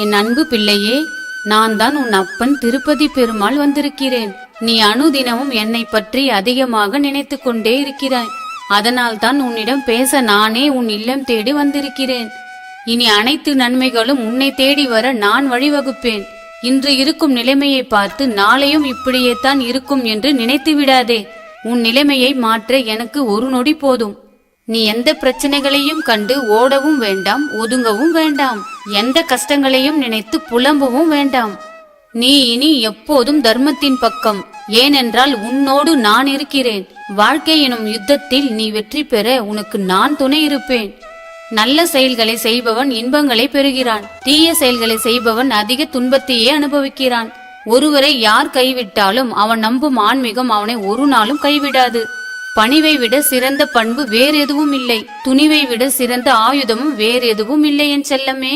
என் அன்பு பிள்ளையே நான் தான் உன் அப்பன் திருப்பதி பெருமாள் வந்திருக்கிறேன். நீ அனுதினமும் என்னை பற்றி அதிகமாக நினைத்து கொண்டே இருக்கிறாய். அதனால் தான் உன்னிடம் பேச நானே உன் இல்லம் தேடி வந்திருக்கிறேன். இனி அனைத்து நன்மைகளும் உன்னை தேடி வர நான் வழிவகுப்பேன். இன்று இருக்கும் நிலைமையை பார்த்து நாளையும் இப்படியே தான் இருக்கும் என்று நினைத்து விடாதே. உன் நிலைமையை மாற்ற எனக்கு ஒரு நொடி போதும். நீ எந்த பிரச்சனைகளையும் கண்டு ஓடவும் வேண்டாம் ஒதுங்கவும் வேண்டாம். எந்த கஷ்டங்களையும் நினைத்து புலம்பவும் வேண்டாம். நீ இனி எப்போதும் தர்மத்தின் பக்கம். ஏனென்றால் உன்னோடு நான் இருக்கிறேன். வாழ்க்கை எனும் யுத்தத்தில் நீ வெற்றி பெற உனக்கு நான் துணை இருப்பேன். நல்ல செயல்களை செய்பவன் இன்பங்களை பெறுகிறான். தீய செயல்களை செய்பவன் அதிக துன்பத்தையே அனுபவிக்கிறான். ஒருவரை யார் கைவிட்டாலும் அவன் நம்பும் ஆன்மீகம் அவனை ஒரு நாளும் கைவிடாது. பணிவை விட சிறந்த பண்பு வேறு எதுவும் இல்லை. துணிவை விட சிறந்த ஆயுதமும் வேறு எதுவும் இல்லை என் செல்லமே.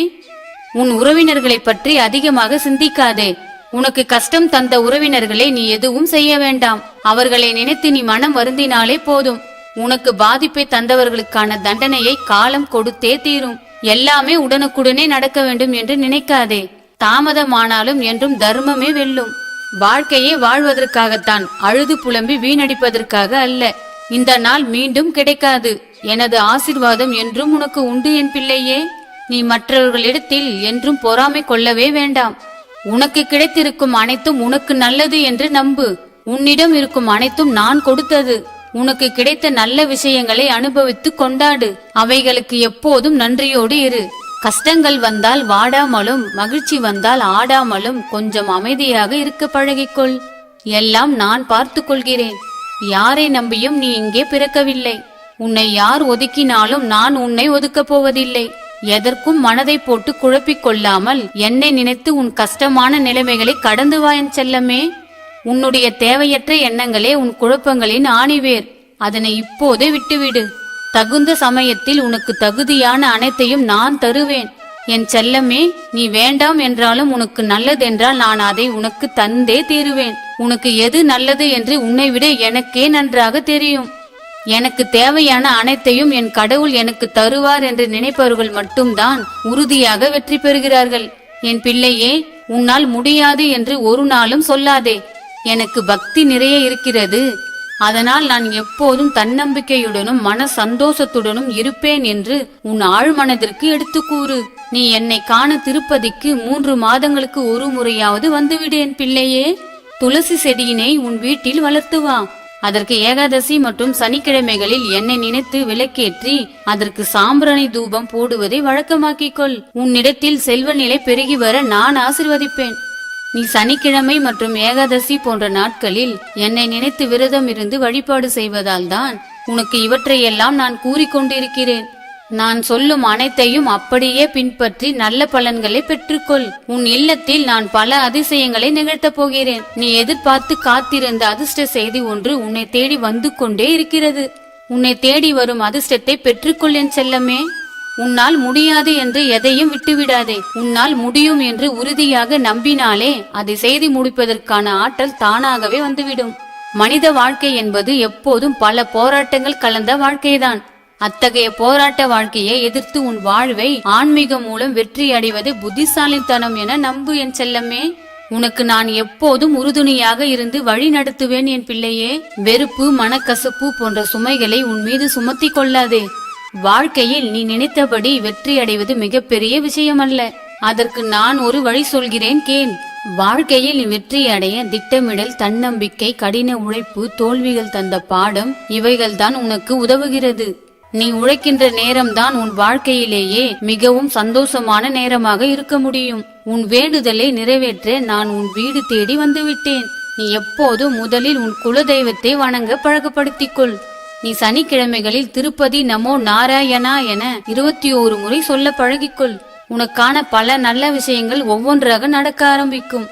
உன் உறவினர்களை பற்றி அதிகமாக சிந்திக்காதே. உனக்கு கஷ்டம் தந்த உறவினர்களை நீ எதுவும் செய்ய வேண்டாம். அவர்களை நினைத்து நீ மனம் வருந்தினாலே போதும். உனக்கு பாதிப்பை தந்தவர்களுக்கான தண்டனையை காலம் கொடுத்தே தீரும். எல்லாமே உடனுக்குடனே நடக்க வேண்டும் என்று நினைக்காதே. தாமதமானாலும் என்றும் தர்மமே வெல்லும். வாழ்க்கையே வாழ்வதற்காகத்தான் அழுது புலம்பி வீணடிப்பதற்காக அல்ல. இந்த நாள் மீண்டும் கிடைக்காது. எனது ஆசிர்வாதம் என்றும் உனக்கு உண்டு என் பிள்ளையே. நீ மற்றவர்களிடத்தில் என்றும் பொறாமை கொள்ளவே வேண்டாம். உனக்கு கிடைத்திருக்கும் அனைத்தும் உனக்கு நல்லது என்று நம்பு. உன்னிடம் இருக்கும் அனைத்தும் நான் கொடுத்தது. உனக்கு கிடைத்த நல்ல விஷயங்களை அனுபவித்து கொண்டாடு. அவைகளுக்கு எப்போதும் நன்றியோடு இரு. கஷ்டங்கள் வந்தால் வாடாமலும் மகிழ்ச்சி வந்தால் ஆடாமலும் கொஞ்சம் அமைதியாக இருக்க பழகிக்கொள். எல்லாம் நான் பார்த்து கொள்கிறேன். யாரை நம்பியும் நீ இங்கே பிறக்கவில்லை. உன்னை யார் ஒதுக்கினாலும் நான் உன்னை ஒதுக்கப் போவதில்லை. எதற்கும் மனதை போட்டு குழப்பிக் கொள்ளாமல் என்னை நினைத்து உன் கஷ்டமான நிலைமைகளை கடந்து வா என் செல்லமே. உன்னுடைய தேவையற்ற எண்ணங்களே உன் குழப்பங்களின் ஆணிவேர். அதனை இப்போதே விட்டுவிடு. தகுந்த சமயத்தில் உனக்கு தகுதியான அனைத்தையும் நான் தருவேன். என் செல்லமே நீ வேண்டாம் என்றாலும் உனக்கு நல்லதென்றால் நான் அதை உனக்கு தந்தே தீருவேன். உனக்கு எது நல்லது என்று உன்னை விட எனக்கே நன்றாக தெரியும். எனக்கு தேவையான அனைத்தையும் என் கடவுள் எனக்கு தருவார் என்று நினைப்பவர்கள் மட்டும்தான் உறுதியாக வெற்றி பெறுகிறார்கள். என் பிள்ளையே உன்னால் முடியாது என்று ஒரு நாளும் சொல்லாதே. எனக்கு பக்தி நிறைய இருக்கிறது. அதனால் நான் எப்போதும் தன்னம்பிக்கையுடனும் மன சந்தோஷத்துடனும் இருப்பேன் என்று உன் ஆழ்மனதிற்கு எடுத்து கூறு. நீ என்னை காண திருப்பதிக்கு மூன்று மாதங்களுக்கு ஒரு முறையாவது வந்துவிடு என் பிள்ளையே. துளசி செடியினை உன் வீட்டில் வளர்த்து வா. அதற்கு ஏகாதசி மற்றும் சனிக்கிழமைகளில் என்னை நினைத்து விளக்கேற்றி அதற்கு சாம்பிராணி தூபம் போடுவதை வழக்கமாக்கிக் கொள் உன்னிடத்தில் செல்வ நிலை பெருகி வர நான் ஆசிர்வதிப்பேன். நீ சனிக்கிழமை மற்றும் ஏகாதசி போன்ற நாட்களில் என்னை நினைத்து விரதம் இருந்து வழிபாடு செய்வதால் தான் உனக்கு இவற்றையெல்லாம் நான் கூறிக்கொண்டிருக்கிறேன். நான் சொல்லும் அனைத்தையும் அப்படியே பின்பற்றி நல்ல பலன்களை பெற்றுக்கொள். உன் இல்லத்தில் நான் பல அதிசயங்களை நிகழ்த்தப் போகிறேன். நீ எதிர்பார்த்து காத்திருந்த அதிர்ஷ்ட செய்தி ஒன்று உன்னை தேடி வந்து கொண்டே இருக்கிறது. உன்னை தேடி வரும் அதிர்ஷ்டத்தை பெற்றுக்கொள் என் செல்லமே. உன்னால் முடியாது என்று எதையும் விட்டுவிடாதே. உன்னால் முடியும் என்று உறுதியாக நம்பினாலே அதை செய்து முடிப்பதற்கான ஆற்றல் தானாகவே வந்துவிடும். மனித வாழ்க்கை என்பது எப்போதும் பல போராட்டங்கள் கலந்த வாழ்க்கைதான். அத்தகைய போராட்ட வாழ்க்கையை எதிர்த்து உன் வாழ்வை ஆன்மீகம் மூலம் வெற்றி அடைவது புத்திசாலித்தனம் என நம்பு என் செல்லமே. உனக்கு நான் எப்போதும் உறுதுணையாக இருந்து வழி நடத்துவேன் என் பிள்ளையே. வெறுப்பு மனக்கசப்பு போன்ற சுமைகளை உன் மீது சுமத்தி கொள்ளாதே. வாழ்க்கையில் நீ நினைத்தபடி வெற்றி அடைவது மிகப்பெரிய விஷயம் அல்ல அதற்கு நான் ஒரு வழி சொல்கிறேன் கேன் வாழ்க்கையில் வெற்றி அடைய திட்டமிடல் தன்னம்பிக்கை கடின உழைப்பு தோல்விகள் தந்த பாடம் இவைகள்தான் உனக்கு உதவுகிறது. நீ உழைக்கின்ற நேரம்தான் உன் வாழ்க்கையிலேயே மிகவும் சந்தோஷமான நேரமாக இருக்க முடியும். உன் வேண்டுதலை நிறைவேற்ற நான் உன் வீடு தேடி வந்துவிட்டேன். நீ எப்போதும் முதலில் உன் குலதெய்வத்தை வணங்க பழக்கப்படுத்திக் கொள் நீ சனிக்கிழமைகளில் திருப்பதி நமோ நாராயணா என இருபத்தி ஓரு முறை சொல்ல பழகிக்கொள். உனக்கான பல நல்ல விஷயங்கள் ஒவ்வொன்றாக நடக்க ஆரம்பிக்கும்.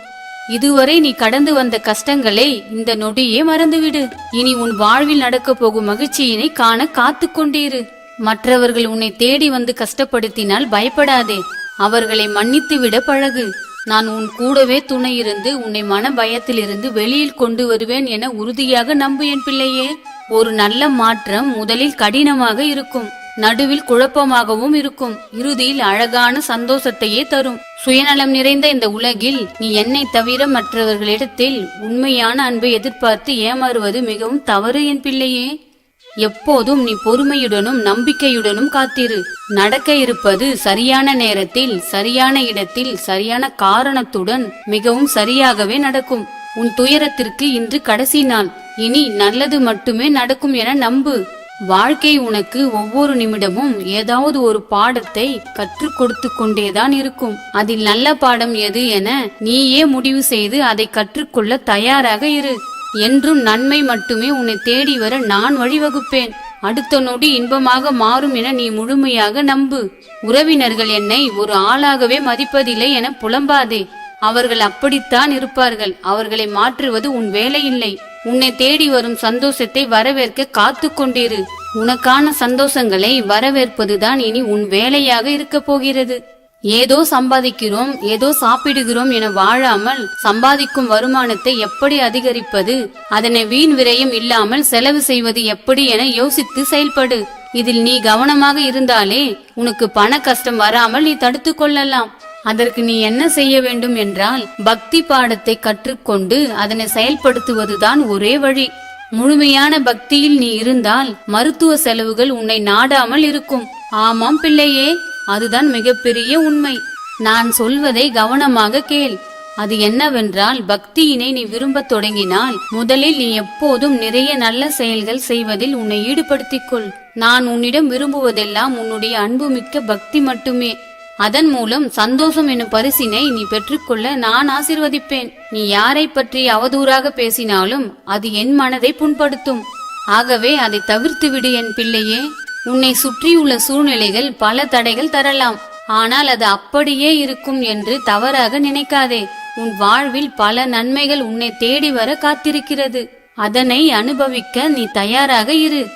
இதுவரை நீ கடந்து வந்த கஷ்டங்களை இந்த நொடியே மறந்துவிடு. இனி உன் வாழ்வில் நடக்க போகும் மகிழ்ச்சியினை காண காத்து கொண்டிரு மற்றவர்கள் உன்னை தேடி வந்து கஷ்டப்படுத்தினால் பயப்படாதே. அவர்களை மன்னித்து விட பழகு. நான் உன் கூடவே துணை இருந்து உன்னை மன பயத்திலிருந்து வெளியில் கொண்டு வருவேன் என உறுதியாக நம்பு என் பிள்ளையே. ஒரு நல்ல மாற்றம் முதலில் கடினமாக இருக்கும். நடுவில் குழப்பமாகவும் இருக்கும். இறுதியில் அழகான சந்தோஷத்தையே தரும். சுயநலம் நிறைந்த இந்த உலகில் நீ என்னை தவிர மற்றவர்களிடத்தில் உண்மையான அன்பை எதிர்பார்த்து ஏமாறுவது மிகவும் தவறு என் பிள்ளையே. எப்போதும் நீ பொறுமையுடனும் நம்பிக்கையுடனும் காத்திரு. நடக்க இருப்பது சரியான நேரத்தில் சரியான இடத்தில் சரியான காரணத்துடன் மிகவும் சரியாகவே நடக்கும். உன் துயரத்திற்கு இன்று கடைசி நாள். இனி நல்லது மட்டுமே நடக்கும் என நம்பு. வாழ்க்கை உனக்கு ஒவ்வொரு நிமிடமும் ஏதாவது ஒரு பாடத்தை கற்றுக் கொடுத்து கொண்டேதான் இருக்கும். அதில் நல்ல பாடம் எது என நீயே முடிவு செய்து அதை கற்றுக்கொள்ள தயாராக இரு. என்றும் நன்மை மட்டுமே உன்னை தேடி வர நான் வழிவகுப்பேன். அடுத்த நொடி இன்பமாக மாறும் என நீ முழுமையாக நம்பு. உறவினர்கள் என்னை ஒரு ஆளாகவே மதிப்பதில்லை என புலம்பாதே. அவர்கள் அப்படித்தான் இருப்பார்கள். அவர்களை மாற்றுவது உன் வேலையில்லை. உன்னை தேடி வரும் சந்தோஷத்தை வரவேற்க காத்து கொண்டிரு உனக்கான சந்தோஷங்களை வரவேற்பதுதான் இனி உன் வேலையாக இருக்க போகிறது. ஏதோ சம்பாதிக்கிறோம் ஏதோ சாப்பிடுகிறோம் என வாழாமல் சம்பாதிக்கும் வருமானத்தை எப்படி அதிகரிப்பது? அதனை வீண் விரயம் இல்லாமல் செலவு செய்வது எப்படி என யோசித்து செயல்படு. இதில் நீ கவனமாக இருந்தாலே உனக்கு பண கஷ்டம் வராமல் நீ தடுத்து கொள்ளலாம். அதற்கு நீ என்ன செய்ய வேண்டும் என்றால் பக்தி பாடத்தை கற்றுக்கொண்டு அதனை செயல்படுத்துவதுதான் ஒரே வழி. முழுமையான பக்தியில் நீ இருந்தால் மருத்துவ செலவுகள் உன்னை நாடாமல் இருக்கும். ஆமாம் பிள்ளையே அதுதான் மிகப்பெரிய உண்மை. நான் சொல்வதை கவனமாக கேள். அது என்னவென்றால் பக்தியினை நீ விரும்பத் தொடங்கினால் முதலில் நீ எப்போதும் நிறைய நல்ல செயல்கள் செய்வதில் உன்னை ஈடுபடுத்திக் கொள். நான் உன்னிடம் விரும்புவதெல்லாம் உன்னுடைய அன்புமிக்க பக்தி மட்டுமே. அதன் மூலம் சந்தோஷம் எனும் பரிசினை நீ பெற்றுக்கொள்ள நான் ஆசிர்வதிப்பேன். நீ யாரை பற்றி அவதூறாக பேசினாலும் அது என் மனதை புண்படுத்தும். ஆகவே அதை தவிர்த்து விடு என் பிள்ளையே. உன்னை சுற்றியுள்ள சூழ்நிலைகள் பல தடைகள் தரலாம். ஆனால் அது அப்படியே இருக்கும் என்று தவறாக நினைக்காதே. உன் வாழ்வில் பல நன்மைகள் உன்னை தேடி வர காத்திருக்கிறது. அதனை அனுபவிக்க நீ தயாராக இரு.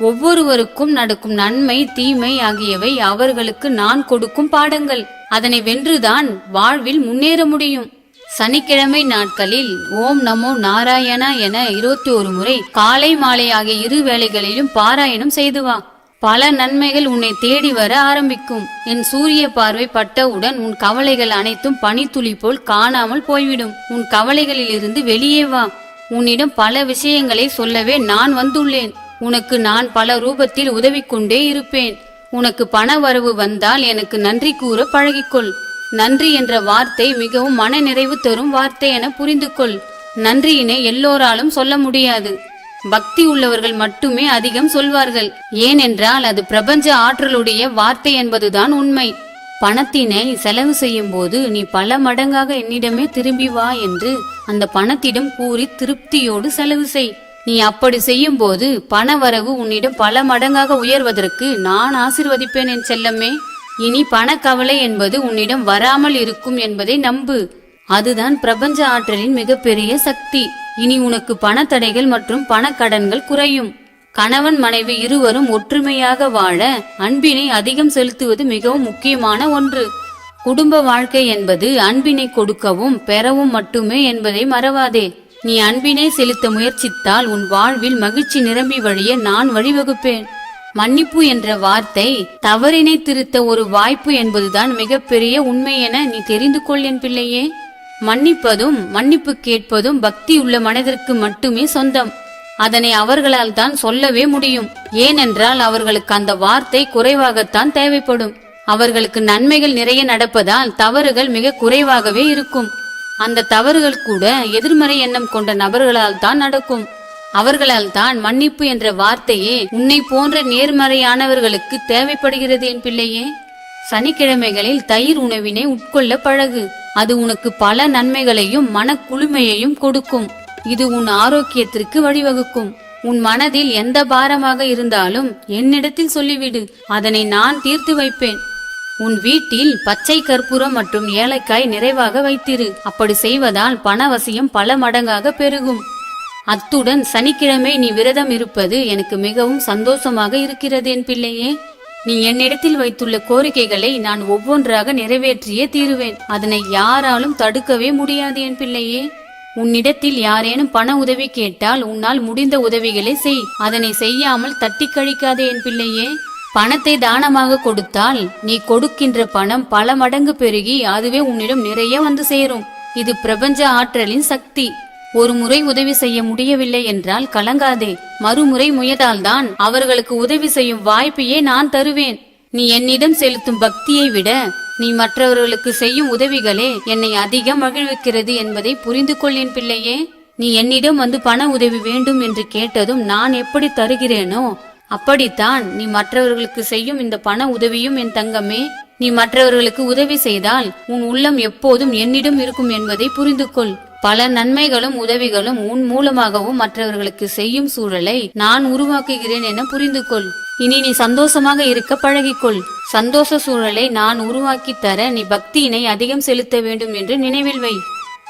ஒவ்வொருவருக்கும் நடக்கும் நன்மை தீமை ஆகியவை அவர்களுக்கு நான் கொடுக்கும் பாடங்கள். அதனை வென்றுதான் வாழ்வில் முன்னேற முடியும். சனிக்கிழமை நாட்களில் ஓம் நமோ நாராயணா என இருபத்தி ஒரு முறை காலை மாலை ஆகிய இரு வேளைகளிலும் பாராயணம் செய்து வா. பல நன்மைகள் உன்னை தேடி வர ஆரம்பிக்கும். என் சூரிய பார்வை பட்டவுடன் உன் கவலைகள் அனைத்தும் பனித்துளி போல் காணாமல் போய்விடும். உன் கவலைகளில் இருந்து வெளியே வா. உன்னிடம் பல விஷயங்களை சொல்லவே நான் வந்துள்ளேன். உனக்கு நான் பல ரூபத்தில் உதவி கொண்டே இருப்பேன். உனக்கு பண வரவு வந்தால் எனக்கு நன்றி கூற பழகிக்கொள். நன்றி என்ற வார்த்தை மிகவும் மன நிறைவு தரும் வார்த்தை என புரிந்து கொள் நன்றியினை எல்லோராலும் சொல்ல முடியாது. பக்தி உள்ளவர்கள் மட்டுமே அதிகம் சொல்வார்கள். ஏனென்றால் அது பிரபஞ்ச ஆற்றலுடைய வார்த்தை என்பதுதான் உண்மை. பணத்தினை செலவு செய்யும் போது நீ பல மடங்காக என்னிடமே திரும்பி வா என்று அந்த பணத்திடம் கூறி திருப்தியோடு செலவு செய். நீ அப்படி செய்யும் போது பண வரவு உன்னிடம் பல மடங்காக உயர்வதற்கு நான் ஆசிர்வதிப்பேன் என் செல்லமே. இனி பணக்கவலை என்பது உன்னிடம் வராமல் இருக்கும் என்பதை நம்பு. அதுதான் பிரபஞ்ச ஆற்றலின் மிகப்பெரிய சக்தி. இனி உனக்கு பணத்தடைகள் மற்றும் பணக்கடன்கள் குறையும். கணவன் மனைவி இருவரும் ஒற்றுமையாக வாழ அன்பினை அதிகம் செலுத்துவது மிகவும் முக்கியமான ஒன்று. குடும்ப வாழ்க்கை என்பது அன்பினை கொடுக்கவும் பெறவும் மட்டுமே என்பதை மறவாதே. நீ அன்பினை செலுத்த முயற்சித்தால் உன் வாழ்வில் மகிழ்ச்சி நிரம்பி வழிய நான் வழிவகுப்பேன். மன்னிப்பு என்ற வார்த்தை தவறினை திருத்த ஒரு வாய்ப்பு என்பதுதான் மிகப்பெரிய உண்மை என நீ தெரிந்து கொள் என் பிள்ளையே. மன்னிப்பதும் மன்னிப்பு கேட்பதும் பக்தி உள்ள மனதிற்கு மட்டுமே சொந்தம். அதனை அவர்களால் தான் சொல்லவே முடியும். ஏனென்றால் அவர்களுக்கு அந்த வார்த்தை குறைவாகத்தான் தேவைப்படும். அவர்களுக்கு நன்மைகள் நிறைய நடப்பதால் தவறுகள் மிக குறைவாகவே இருக்கும். அந்த தவறுகள் கூட எதிர்மறை எண்ணம் கொண்ட நபர்களால் தான் நடக்கும். அவர்களால் தான் மன்னிப்பு என்ற வார்த்தையே உன்னை போன்ற நேர்மறையானவர்களுக்கு தேவைப்படுகிறது என் பிள்ளையே. சனிக்கிழமைகளில் தயிர் உணவினை உட்கொள்ள பழகு. அது உனக்கு பல நன்மைகளையும் மன குளுமையையும் கொடுக்கும். இது உன் ஆரோக்கியத்திற்கு வழிவகுக்கும். உன் மனதில் எந்த பாரமாக இருந்தாலும் என்னிடத்தில் சொல்லிவிடு. அதனை நான் தீர்த்து வைப்பேன். உன் வீட்டில் பச்சை கற்பூரம் மற்றும் ஏலக்காய் நிறைவாக வைத்திரு. அப்படி செய்வதால் பணவசியம் பல மடங்காக பெருகும். அத்துடன் சனிக்கிழமை நீ விரதம் இருப்பது எனக்கு மிகவும் சந்தோஷமாக இருக்கிறது என் பிள்ளையே. நீ என்னிடத்தில் வைத்துள்ள கோரிக்கைகளை நான் ஒவ்வொன்றாக நிறைவேற்றியே தீருவேன். அதனை யாராலும் தடுக்கவே முடியாது என் பிள்ளையே. உன்னிடத்தில் யாரேனும் பண உதவி கேட்டால் உன்னால் முடிந்த உதவிகளை செய். அதனை செய்யாமல் தட்டி கழிக்காதே என் பிள்ளையே. பணத்தை தானமாக கொடுத்தால் நீ கொடுக்கின்ற பணம் பல மடங்கு பெருகி அதுவே உன்னிடம் நிறைய வந்து சேரும். இது பிரபஞ்ச ஆற்றலின் சக்தி. ஒரு முறை உதவி செய்ய முடியவில்லை என்றால் கலங்காதே. மறுமுறை முயதால்தான் அவர்களுக்கு உதவி செய்யும் வாய்ப்பையே நான் தருவேன். நீ என்னிடம் செலுத்தும் பக்தியை விட நீ மற்றவர்களுக்கு செய்யும் உதவிகளே என்னை அதிகம் மகிழ்விக்கிறது என்பதை புரிந்து கொள்ளேன் பிள்ளையே. நீ என்னிடம் வந்து பண உதவி வேண்டும் என்று கேட்டதும் நான் எப்படி தருகிறேனோ அப்படித்தான் நீ மற்றவர்களுக்கு செய்யும் இந்த பண உதவியும் என் தங்கமே. நீ மற்றவர்களுக்கு உதவி செய்தால் உன் உள்ளம் எப்போதும் என்னிடம் இருக்கும் என்பதை புரிந்து கொள் பல நன்மைகளும் உதவிகளும் உன் மூலமாகவும் மற்றவர்களுக்கு செய்யும் சூழலை நான் உருவாக்குகிறேன் என புரிந்து கொள் இனி நீ சந்தோஷமாக இருக்க பழகிக்கொள். சந்தோஷ சூழலை நான் உருவாக்கி தர நீ பக்தியினை அதிகம் செலுத்த வேண்டும் என்று நினைவில் வை.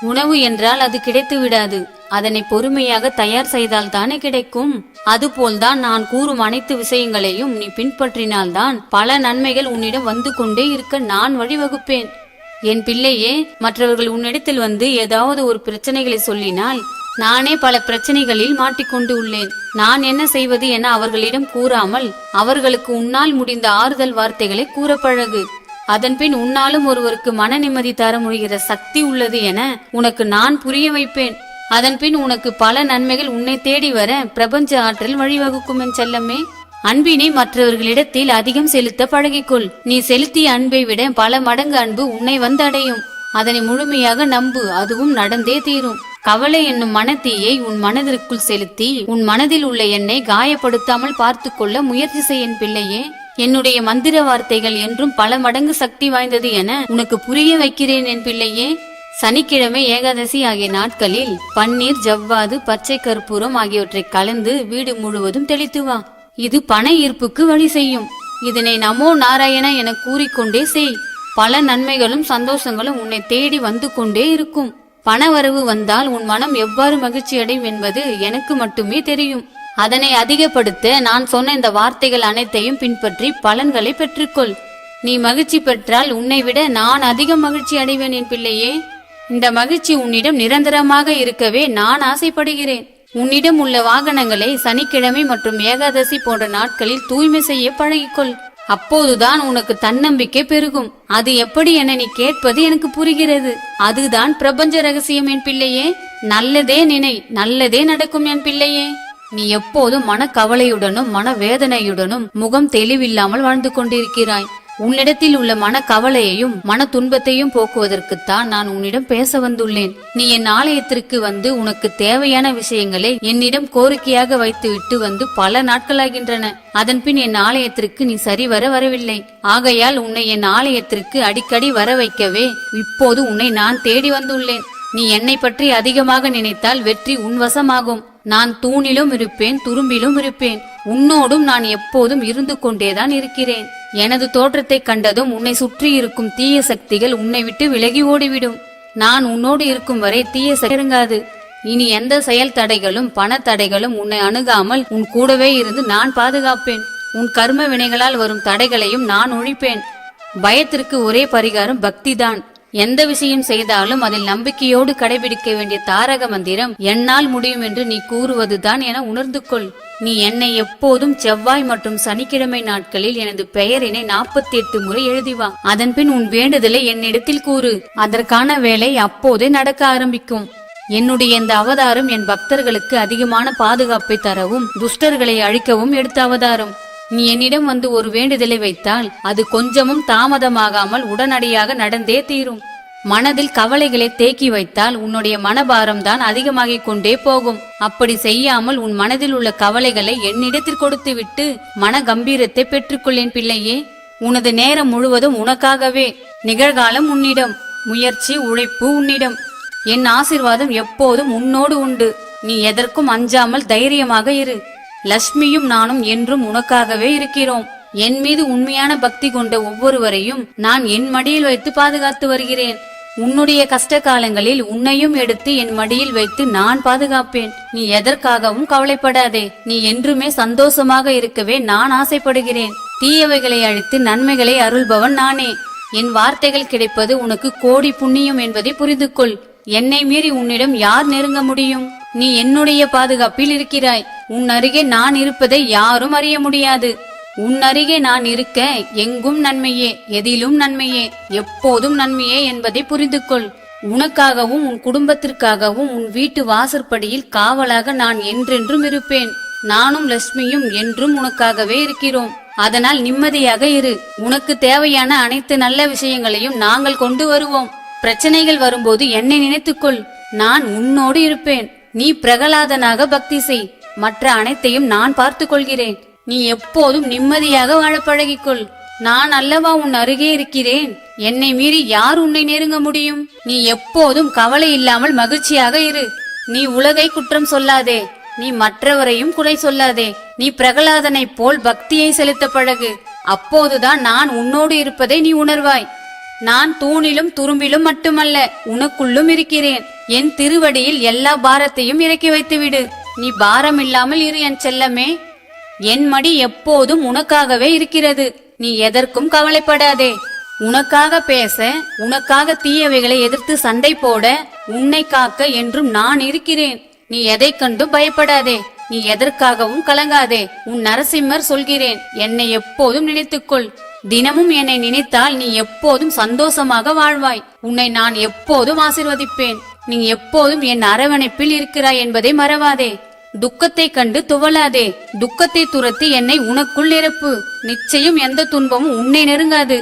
உணவு என்றால் அது கிடைத்து விடாது அதனை பொறுமையாக தயார் செய்தால் தானே கிடைக்கும். அதுபோல்தான் நான் கூறும் அனைத்து விஷயங்களையும் நீ பின்பற்றினால்தான் பல நன்மைகள் உன்னிடம் வந்து கொண்டே இருக்க நான் வழிவகுப்பேன். என் பிள்ளையே மற்றவர்கள் உன்னிடத்தில் வந்து ஏதாவது ஒரு பிரச்சனைகளை சொல்லினால் நானே பல பிரச்சனைகளில் மாட்டிக்கொண்டு உள்ளேன். நான் என்ன செய்வது என அவர்களிடம் கூறாமல் அவர்களுக்கு உன்னால் முடிந்த ஆறுதல் வார்த்தைகளை கூற பழகு அதன்பின் உன்னாலும் ஒருவருக்கு மன நிம்மதி தர முடிகிற சக்தி உள்ளது என உனக்கு நான் புரிய வைப்பேன். அதன்பின் உனக்கு பல நன்மைகள் உன்னை தேடி வர பிரபஞ்ச ஆற்றல் வழிவகுக்கும் என் செல்லமே. அன்பினை மற்றவர்களிடத்தில் அதிகம் செலுத்த பழகிக்கொள். நீ செலுத்திய அன்பை விட பல மடங்கு அன்பு உன்னை வந்தடையும். அதனை முழுமையாக நம்பு அதுவும் நடந்தே தீரும். கவலை என்னும் மனத்தீயை உன் மனதிற்குள் செலுத்தி உன் மனதில் உள்ள எண்ணை காயப்படுத்தாமல் பார்த்து கொள்ள முயற்சி செய் என் பிள்ளையே. என்னுடைய மந்திர வார்த்தைகள் என்றும் பல மடங்கு சக்தி வாய்ந்தது என உனக்கு புரிய வைக்கிறேன் என் பிள்ளையே. சனிக்கிழமை ஏகாதசி ஆகிய நாட்களில் பன்னீர் ஜவ்வாது பச்சை கற்பூரம் ஆகியவற்றை கலந்து வீடு முழுவதும் தெளித்து வா. இது பண ஈர்ப்புக்கு வழி செய்யும். இதனை நமோ நாராயண என கூறிக்கொண்டே செய். பல நன்மைகளும் சந்தோஷங்களும் உன்னை தேடி வந்து கொண்டே இருக்கும். பணவரவு வந்தால் உன் மனம் எவ்வாறு மகிழ்ச்சி அடையும் என்பது எனக்கு மட்டுமே தெரியும். அதனை அதிகப்படுத்த நான் சொன்ன இந்த வார்த்தைகள் அனைத்தையும் பின்பற்றி பலன்களை பெற்றுக்கொள். நீ மகிழ்ச்சி பெற்றால் உன்னை விட நான் அதிக மகிழ்ச்சி அடைவேன் என் பிள்ளையே. இந்த மகிழ்ச்சி உன்னிடம் நிரந்தரமாக இருக்கவே நான் ஆசைப்படுகிறேன். உன்னிடம் உள்ள வாகனங்களை சனிக்கிழமை மற்றும் ஏகாதசி போன்ற நாட்களில் தூய்மை செய்ய பழகிக்கொள். அப்போதுதான் உனக்கு தன்னம்பிக்கை பெருகும். அது எப்படி என நீ கேட்பது எனக்கு புரிகிறது. அதுதான் பிரபஞ்ச ரகசியம் என் பிள்ளையே. நல்லதே நினை நல்லதே நடக்கும் என் பிள்ளையே. நீ எப்போதும் மன கவலையுடனும் மன வேதனையுடனும் முகம் தெளிவில்லாமல் வாழ்ந்து கொண்டிருக்கிறாய். உன்னிடத்தில் உள்ள மன கவலையையும் மன துன்பத்தையும் போக்குவதற்குத்தான் நான் உன்னிடம் பேச வந்துள்ளேன். நீ என் ஆலயத்திற்கு வந்து உனக்கு தேவையான விஷயங்களை என்னிடம் கோரிக்கையாக வைத்துவிட்டு வந்து பல நாட்களாகின்றன. அதன்பின் என் ஆலயத்திற்கு நீ சரிவர வரவில்லை. ஆகையால் உன்னை என் ஆலயத்திற்கு அடிக்கடி வர வைக்கவே இப்போது உன்னை நான் தேடி வந்துள்ளேன். நீ என்னை பற்றி அதிகமாக நினைத்தால் வெற்றி உன் வசமாகும். நான் தூணிலும் இருப்பேன் துரும்பிலும் இருப்பேன். உன்னோடும் நான் எப்போதும் இருந்து கொண்டேதான் இருக்கிறேன். எனது தோற்றத்தை கண்டதும் உன்னை சுற்றி இருக்கும் தீய சக்திகள் உன்னை விட்டு விலகி ஓடிவிடும். நான் உன்னோடு இருக்கும் வரை தீய சக்தி இனி எந்த செயல் தடைகளும் பண தடைகளும் உன்னை அணுகாமல் உன் கூடவே இருந்து நான் பாதுகாப்பேன். உன் கர்ம வினைகளால் வரும் தடைகளையும் நான் ஒழிப்பேன். பயத்திற்கு ஒரே பரிகாரம் பக்திதான். எந்த விஷயம் செய்தாலும் அதில் நம்பிக்கையோடு கடைபிடிக்க வேண்டிய தாரக மந்திரம் என்னால் முடியும் என்று நீ கூறுவதுதான் என உணர்ந்து கொள். நீ என்னை எப்போதும் செவ்வாய் மற்றும் சனிக்கிழமை நாட்களில் எனது பெயரினை நாற்பத்தி எட்டு முறை எழுதி வா. அதன்பின் உன் வேண்டுதலை என்னிடத்தில் கூறு. அதற்கான வேலை அப்போதே நடக்க ஆரம்பிக்கும். என்னுடைய இந்த அவதாரம் என் பக்தர்களுக்கு அதிகமான பாதுகாப்பை தரவும் துஷ்டர்களை அழிக்கவும் எடுத்த அவதாரம். நீ என்னிடம் வந்து ஒரு வேண்டுதலை வைத்தால் அது கொஞ்சமும் தாமதமாகாமல் உடனடியாக நடந்தே தீரும். மனதில் கவலைகளை தேக்கி வைத்தால் உன்னுடைய மனபாரம் தான் அதிகமாகிக் கொண்டே போகும். அப்படி செய்யாமல் உன் மனதில் உள்ள கவலைகளை என்னிடத்தில் கொடுத்துவிட்டு மன கம்பீரத்தை பெற்றுக்கொள்ளேன் பிள்ளையே. உனது நேரம் முழுவதும் உனக்காகவே. நிகழ்காலம் உன்னிடம். முயற்சி உழைப்பு உன்னிடம். என் ஆசிர்வாதம் எப்போதும் உன்னோடு உண்டு. நீ எதற்கும் அஞ்சாமல் தைரியமாக இரு. லட்சுமியும் நானும் என்றும் உனக்காகவே இருக்கிறோம். என் மீது உண்மையான பக்தி கொண்ட ஒவ்வொருவரையும் நான் என் மடியில் வைத்து பாதுகாத்து வருகிறேன். உன்னுடைய கஷ்ட காலங்களில் உன்னையும் எடுத்து என் மடியில் வைத்து நான் பாதுகாப்பேன். நீ எதற்காகவும் கவலைப்படாதே. நீ என்றுமே சந்தோஷமாக இருக்கவே நான் ஆசைப்படுகிறேன். தீயவைகளை அழித்து நன்மைகளை அருள்பவன் நானே. என் வார்த்தைகள் கிடைப்பது உனக்கு கோடி புண்ணியம் என்பதை புரிந்து கொள் என்னை மீறி உன்னிடம் யார் நெருங்க முடியும்? நீ என்னுடைய பாதுகாப்பில் இருக்கிறாய். உன் அருகே நான் இருப்பதை யாரும் அறிய முடியாது. உன் அருகே நான் இருக்க எங்கும் நன்மையே எதிலும் நன்மையே எப்போதும் நன்மையே என்பதை புரிந்து கொள் உனக்காகவும் உன் குடும்பத்திற்காகவும் உன் வீட்டு வாசற்படியில் காவலாக நான் என்றென்றும் இருப்பேன். நானும் லட்சுமியும் என்றும் உனக்காகவே இருக்கிறோம். அதனால் நிம்மதியாக இரு. உனக்கு தேவையான அனைத்து நல்ல விஷயங்களையும் நாங்கள் கொண்டு வருவோம். பிரச்சனைகள் வரும்போது என்னை நினைத்துக்கொள். நான் உன்னோடு இருப்பேன். நீ பிரகலாதனாக பக்தி செய். மற்ற அனைத்தையும் நான் பார்த்து கொள்கிறேன். நீ எப்போதும் நிம்மதியாக வாழ பழகிக்கொள். நான் அல்லவா உன் அருகே இருக்கிறேன்? என்னை மீறி யார் உன்னை நெருங்க முடியும்? நீ எப்போதும் கவலை இல்லாமல் மகிழ்ச்சியாக இரு. நீ உலகை குற்றம் சொல்லாதே. நீ மற்றவரையும் குறை சொல்லாதே. நீ பிரகலாதனைப் போல் பக்தியை செலுத்த பழகு. அப்போதுதான் நான் உன்னோடு இருப்பதை நீ உணர்வாய். நான் தூணிலும் துரும்பிலும் மட்டுமல்ல உனக்குள்ளும் இருக்கிறேன். என் திருவடியில் எல்லா பாரத்தையும் இறக்கி வைத்துவிடு. நீ பாரம் இல்லாமல் இரு என் செல்லமே. என் மடி எப்போதும் உனக்காகவே இருக்கிறது. நீ எதற்கும் கவலைப்படாதே. உனக்காக பேச உனக்காக தீயவைகளை எதிர்த்து சண்டை போட உன்னை காக்க என்றும் நான் இருக்கிறேன். நீ எதை கண்டும் பயப்படாதே. நீ எதற்காகவும் கலங்காதே. உன் நரசிம்மர் சொல்கிறேன் என்னை எப்போதும் நினைத்துக்கொள். தினமும் என்னை நினைத்தால் நீ எப்போதும் சந்தோஷமாக வாழ்வாய். உன்னை நான் எப்போதும் ஆசிர்வதிப்பேன். நீ எப்போதும் என் அரவணைப்பில் இருக்கிறாய் என்பதை மறவாதே. துக்கத்தை கண்டு துவளாதே. துக்கத்தை துரத்தி என்னை உனக்குள் நிரப்பு. நிச்சயம் எந்த துன்பமும் உன்னை நெருங்காது.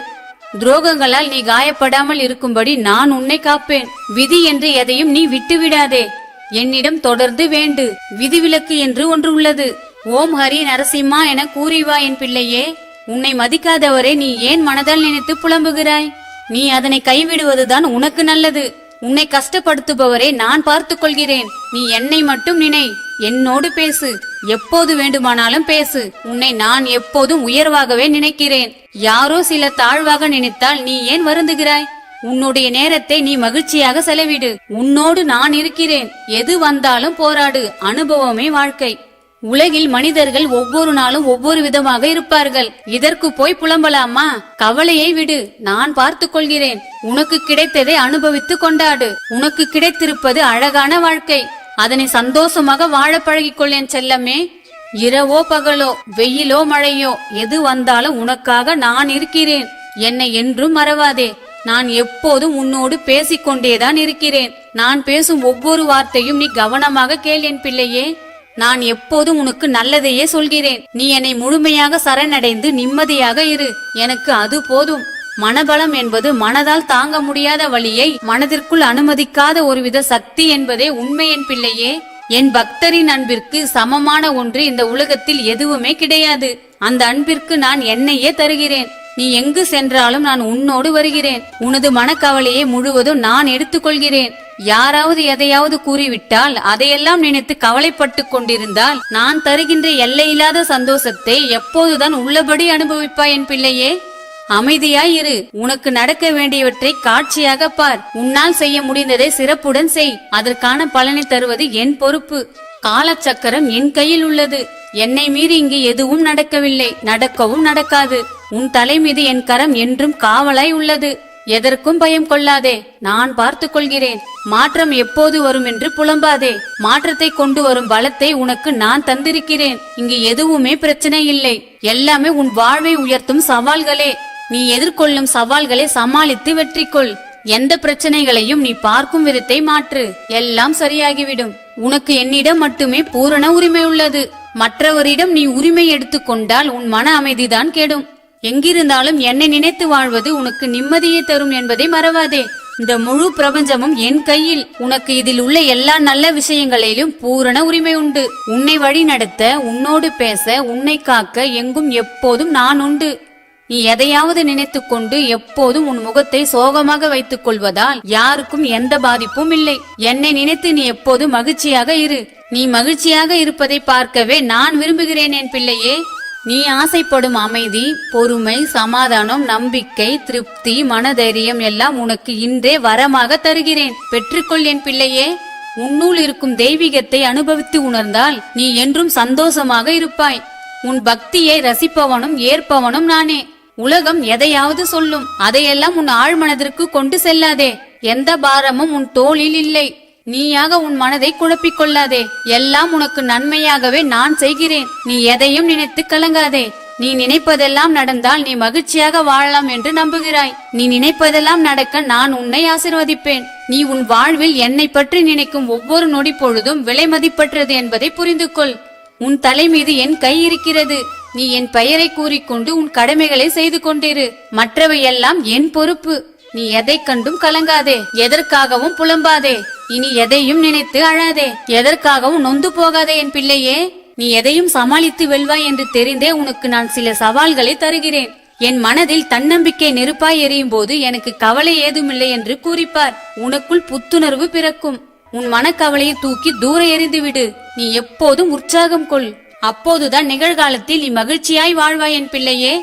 துரோகங்களால் நீ காயப்படாமல் இருக்கும்படி நான் உன்னை காப்பேன். விதி என்று எதையும் நீ விட்டுவிடாதே. என்னிடம் தொடர்ந்து வேண்டு. விதிவிலக்கு என்று ஒன்று உள்ளது. ஓம் ஹரி நரசிம்மா என கூறி வா என் பிள்ளையே. உன்னை மதிக்காதவரை நீ ஏன் மனதால் நினைத்து புலம்புகிறாய்? நீ அதனை கைவிடுவதுதான் உனக்கு நல்லது. உன்னை கஷ்டப்படுத்துபவரே நான் பார்த்துக் கொள்கிறேன் நீ என்னை மட்டும் நினை. என்னோடு பேசு. எப்போது வேண்டுமானாலும் பேசு. உன்னை நான் எப்போதும் உயர்வாகவே நினைக்கிறேன். யாரோ சில தாழ்வாக நினைத்தால் நீ ஏன் வருந்துகிறாய்? உன்னுடைய நேரத்தை நீ மகிழ்ச்சியாக செலவிடு. உன்னோடு நான் இருக்கிறேன். எது வந்தாலும் போராடு. அனுபவமே வாழ்க்கை. உலகில் மனிதர்கள் ஒவ்வொரு நாளும் ஒவ்வொரு விதமாக இருப்பார்கள். இதற்கு போய் புலம்பலாமா? கவலையை விடு. நான் பார்த்து கொள்கிறேன். உனக்கு கிடைத்ததை அனுபவித்துக் கொண்டாடு. உனக்கு கிடைத்திருப்பது அழகான வாழ்க்கை. அதனை சந்தோஷமாக வாழ பழகிக்கொள் என் செல்லமே. இரவோ பகலோ வெயிலோ மழையோ எது வந்தாலும் உனக்காக நான் இருக்கிறேன். என்னை என்றும் மறவாதே. நான் எப்போதும் உன்னோடு பேசிக்கொண்டேதான் இருக்கிறேன். நான் பேசும் ஒவ்வொரு வார்த்தையும் நீ கவனமாக கேள் என் பிள்ளையே. நான் எப்போதும் உனக்கு நல்லதையே சொல்கிறேன். நீ என்னை முழுமையாக சரணடைந்து நிம்மதியாக இரு. எனக்கு அது போதும். மனபலம் என்பது மனதால் தாங்க முடியாத வழியை மனதிற்குள் அனுமதிக்காத ஒருவித சக்தி என்பதே உண்மை என் பிள்ளையே. என் பக்தரின் அன்பிற்கு சமமான ஒன்று இந்த உலகத்தில் எதுவுமே கிடையாது. அந்த அன்பிற்கு நான் என்னையே தருகிறேன். நீ எங்கு சென்றாலும் நான் உன்னோடு வருகிறேன். உனது மனக்கவலையை முழுவதும் நான் எடுத்துக்கொள்கிறேன். யாராவது எதையாவது கூறிவிட்டால் அதையெல்லாம் நினைத்து கவலைப்பட்டு கொண்டிருந்தால் நான் தருகின்ற எல்லையில்லாத சந்தோஷத்தை எப்போதுதான் உள்ளபடி அனுபவிப்பாய் என் பிள்ளையே. அமைதியாய் இரு. உனக்கு நடக்க வேண்டியவற்றை காட்சியாக பார். உன்னால் செய்ய முடிந்ததை சிறப்புடன் செய். அதற்கான பலனை தருவது என் பொறுப்பு. காலச்சக்கரம் என் கையில் உள்ளது. என்னை மீறி இங்கு எதுவும் நடக்கவில்லை. நடக்கவும் நடக்காது. உன் தலை மீது என் கரம் என்றும் காவலாய் உள்ளது. எதற்கும் பயம் கொள்ளாதே. நான் பார்த்து கொள்கிறேன். மாற்றம் எப்போது வரும் என்று புலம்பாதே. மாற்றத்தை கொண்டு வரும் பலத்தை உனக்கு நான் தந்திருக்கிறேன். இங்கு எதுவுமே பிரச்சனை இல்லை. எல்லாமே உன் வாழ்வை உயர்த்தும் சவால்களே. நீ எதிர்கொள்ளும் சவால்களை சமாளித்து வெற்றி கொள் எந்த பிரச்சனைகளையும் நீ பார்க்கும் விதத்தை மாற்று. எல்லாம் சரியாகிவிடும். உனக்கு என்னிடம் மட்டுமே பூரண உரிமை உள்ளது. மற்றவரிடம் நீ உரிமை எடுத்துக்கொண்டால் உன் மன அமைதிதான் கெடும். எங்கிருந்தாலும் என்னை நினைத்து வாழ்வது உனக்கு நிம்மதியை தரும் என்பதை மறவாதே. இந்த முழு பிரபஞ்சமும் என் கையில். உனக்கு இதில் உள்ள எல்லா நல்ல விஷயங்களிலும் பூரண உரிமை உண்டு. உன்னை வழி நடத்த உன்னோடு பேச உன்னை காக்க எங்கும் எப்போதும் நான் உண்டு. நீ எதையாவது நினைத்து கொண்டு எப்போதும் உன் முகத்தை சோகமாக வைத்துக் கொள்வதால் யாருக்கும் எந்த பாதிப்பும் இல்லை. என்னை நினைத்து நீ எப்போதும் மகிழ்ச்சியாக இரு. நீ மகிழ்ச்சியாக இருப்பதை பார்க்கவே நான் விரும்புகிறேன் என் பிள்ளையே. நீ ஆசைப்படும் அமைதி பொறுமை சமாதானம் நம்பிக்கை திருப்தி மனதைரியம் எல்லாம் உனக்கு இன்றே வரமாக தருகிறேன். பெற்றுக்கொள் என் பிள்ளையே. உன்னுள் இருக்கும் தெய்வீகத்தை அனுபவித்து உணர்ந்தால் நீ என்றும் சந்தோஷமாக இருப்பாய். உன் பக்தியை ரசிப்பவனும் ஏற்பவனும் நானே. உலகம் எதையாவது சொல்லும். அதையெல்லாம் உன் ஆழ்மனதிற்கு கொண்டு செல்லாதே. எந்த பாரமும் உன் தோளில் இல்லை. நீயாக உன் மனதை குழப்பிக் கொள்ளாதே எல்லாம் உனக்கு நன்மையாகவே நான் செய்கிறேன். நீ எதையும் நினைத்து கலங்காதே. நீ நினைப்பதெல்லாம் நடந்தால் நீ மகிழ்ச்சியாக வாழலாம் என்று நம்புகிறாய். நீ நினைப்பதெல்லாம் நடக்க நான் உன்னை ஆசிர்வதிப்பேன். நீ உன் வாழ்வில் என்னை பற்றி நினைக்கும் ஒவ்வொரு நொடி பொழுதும் விலை மதிப்பற்றது என்பதை புரிந்து கொள் உன் தலை மீது என் கை இருக்கிறது. நீ என் பெயரை கூறிக்கொண்டு உன் கடமைகளை செய்து கொண்டிரு. மற்றவையெல்லாம் என் பொறுப்பு. நீ எதை கண்டும் கலங்காதே. எதற்காகவும் புலம்பாதே. இனி எதையும் நினைத்து அழாதே. எதற்காகவும் நொந்து போகாதே என் பிள்ளையே. நீ எதையும் சமாளித்து வெல்வாய் என்று தெரிந்தே உனக்கு நான் சில சவால்களை தருகிறேன். என் மனதில் தன்னம்பிக்கை நெருப்பாய் எறியும் போது எனக்கு கவலை ஏதுமில்லை என்று கூறிப்பார். உனக்குள் புத்துணர்வு பிறக்கும். உன் மனக்கவலையை தூக்கி தூர எறிந்து விடு நீ எப்போதும் உற்சாகம் கொள். அப்போதுதான் நிகழ்காலத்தில் நீ மகிழ்ச்சியாய் வாழ்வாய் என் பிள்ளையே.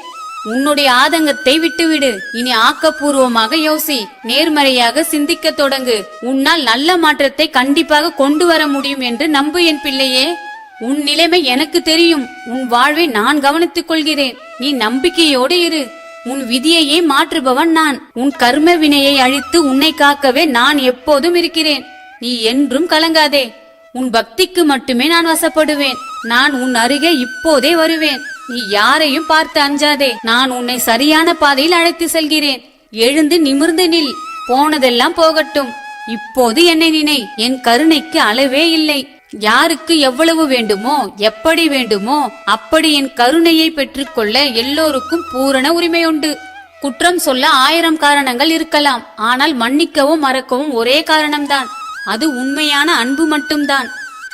உன்னுடைய ஆதங்கத்தை விட்டுவிடு. இனி ஆக்கப்பூர்வமாக யோசி. நேர்மறையாக சிந்திக்க தொடங்கு. உன்னால் நல்ல மாற்றத்தை கண்டிப்பாக கொண்டு வர முடியும் என்று நம்பு என் பிள்ளையே. உன் நிலைமை எனக்கு தெரியும். உன் வாழ்வை நான் கவனித்துக் கொள்கிறேன். நீ நம்பிக்கையோடு இரு. உன் விதியையே மாற்றுபவன் நான். உன் கர்ம வினையை அழித்து உன்னை காக்கவே நான் எப்போதும் இருக்கிறேன். நீ என்றும் கலங்காதே. உன் பக்திக்கு மட்டுமே நான் வசப்படுவேன். நான் உன் அருகே இப்போதே வருவேன். நீ யாரையும் பார்த்து அஞ்சாதே. நான் உன்னை சரியான பாதையில் அழைத்து செல்கிறேன். எழுந்து நிமிர்ந்து நில். போனதெல்லாம் போகட்டும். இப்போது என்னை நினை. என் கருணைக்கு அளவே இல்லை. யாருக்கு எவ்வளவு வேண்டுமோ எப்படி வேண்டுமோ அப்படி என் கருணையை பெற்றுக்கொள்ள எல்லோருக்கும் பூரண உரிமை உண்டு. குற்றம் சொல்ல ஆயிரம் காரணங்கள் இருக்கலாம். ஆனால் மன்னிக்கவும் மறக்கவும் ஒரே காரணம்தான். அது உண்மையான அன்பு மட்டும்தான்.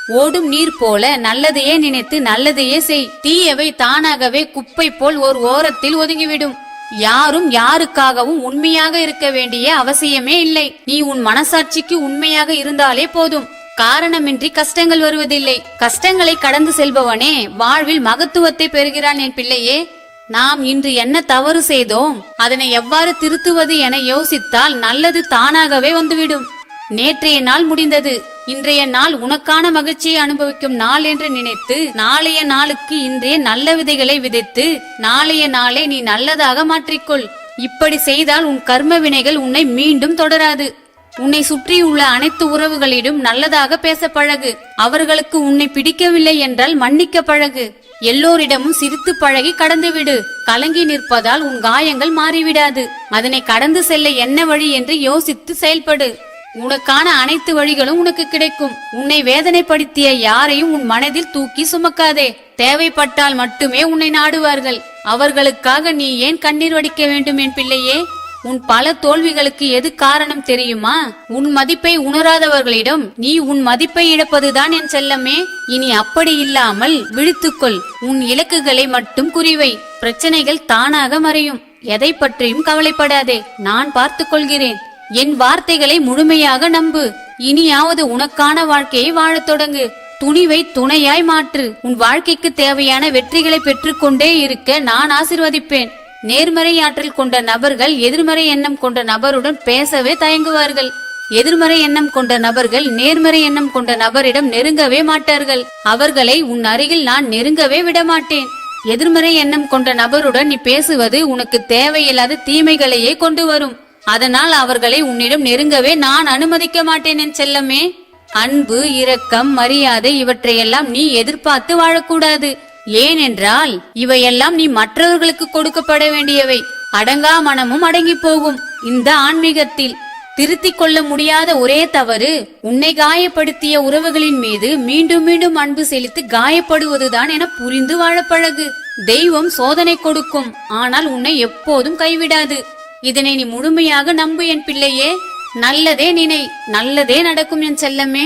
ஓடும் நீர் போல நல்லதையே நினைத்து நல்லதையே செய். தீயவை தானாகவே குப்பை போல் ஒரு ஓரத்தில் ஒதுங்கிவிடும். யாரும் யாருக்காகவும் உண்மையாக இருக்க வேண்டிய அவசியமே இல்லை. நீ உன் மனசாட்சிக்கு உண்மையாக இருந்தாலே போதும். காரணமின்றி கஷ்டங்கள் வருவதில்லை. கஷ்டங்களை கடந்து செல்பவனே வாழ்வில் மகத்துவத்தை பெறுகிறான் என் பிள்ளையே. நாம் இன்று என்ன தவறு செய்தோம் அதனை எவ்வாறு திருத்துவது என யோசித்தால் நல்லது தானாகவே வந்துவிடும். நேற்றைய நாள் முடிந்தது. இன்றைய நாள் உனக்கான மகிழ்ச்சியை அனுபவிக்கும் நாள் என்று நினைத்து நாளைய நாளுக்கு இன்றே நல்ல விதைகளை விதைத்து நாளைய நாளை நீ நல்லதாக மாற்றிக்கொள். இப்படி செய்தால் உன் கர்ம வினைகள் உன்னை மீண்டும் தொடராது. உன்னை சுற்றியுள்ள அனைத்து உறவுகளிடம் நல்லதாக பேச பழகு. அவர்களுக்கு உன்னை பிடிக்கவில்லை என்றால் மன்னிக்க பழகு. எல்லோரிடமும் சிரித்து பழகி கடந்துவிடு. கலங்கி நிற்பதால் உன் காயங்கள் மாறிவிடாது. அதனை கடந்து செல்ல என்ன வழி என்று யோசித்து செயல்படு. உனக்கான அனைத்து வழிகளும் உனக்கு கிடைக்கும். உன்னை வேதனைப்படுத்திய யாரையும் உன் மனதில் தூக்கி சுமக்காதே. தேவைப்பட்டால் மட்டுமே உன்னை நாடுவார்கள். அவர்களுக்காக நீ ஏன் கண்ணீர் வடிக்க வேண்டும் என் பிள்ளையே? உன் பல தோல்விகளுக்கு எது காரணம் தெரியுமா? உன் மதிப்பை உணராதவர்களிடம் நீ உன் மதிப்பை இழப்பதுதான் என் செல்லமே. இனி அப்படி இல்லாமல் விழித்துக்கொள். உன் இலக்குகளை மட்டும் குறிவை. பிரச்சனைகள் தானாக மறையும். எதை பற்றியும் கவலைப்படாதே. நான் பார்த்துக் கொள்கிறேன் என் வார்த்தைகளை முழுமையாக நம்பு. இனியாவது உனக்கான வாழ்க்கையை வாழத் தொடங்கு. துணிவை துணையாய் மாற்று. உன் வாழ்க்கைக்கு தேவையான வெற்றிகளை பெற்றுக்கொண்டே இருக்க நான் ஆசிர்வதிப்பேன். நேர்மறை ஆற்றல் கொண்ட நபர்கள் எதிர்மறை எண்ணம் கொண்ட நபருடன் பேசவே தயங்குவார்கள். எதிர்மறை எண்ணம் கொண்ட நபர்கள் நேர்மறை எண்ணம் கொண்ட நபரிடம் நெருங்கவே மாட்டார்கள். அவர்களை உன் அருகில் நான் நெருங்கவே விடமாட்டேன். எதிர்மறை எண்ணம் கொண்ட நபருடன் நீ பேசுவது உனக்கு தேவையில்லாத தீமைகளையே கொண்டு வரும். அதனால் அவர்களை உன்னிடம் நெருங்கவே நான் அனுமதிக்க மாட்டேன் என் செல்லமே. அன்பு இரக்கம் மரியாதை இவற்றையெல்லாம் நீ எதிர்பார்த்து வாழக்கூடாது. ஏனென்றால் இவையெல்லாம் நீ மற்றவர்களுக்கு கொடுக்கப்பட வேண்டியவை. அடங்கா மனமும் அடங்கி போகும். இந்த ஆன்மீகத்தில் திருத்திக் கொள்ள முடியாத ஒரே தவறு உன்னை காயப்படுத்திய உறவுகளின் மீது மீண்டும் மீண்டும் அன்பு செலுத்தி காயப்படுவதுதான் என புரிந்து வாழப்பழகு தெய்வம் சோதனை கொடுக்கும் ஆனால் உன்னை எப்போதும் கைவிடாது. இதனை நீ முழுமையாக நம்பு என் பிள்ளையே. நல்லதே நினை நல்லதே நடக்கும் என் செல்லமே.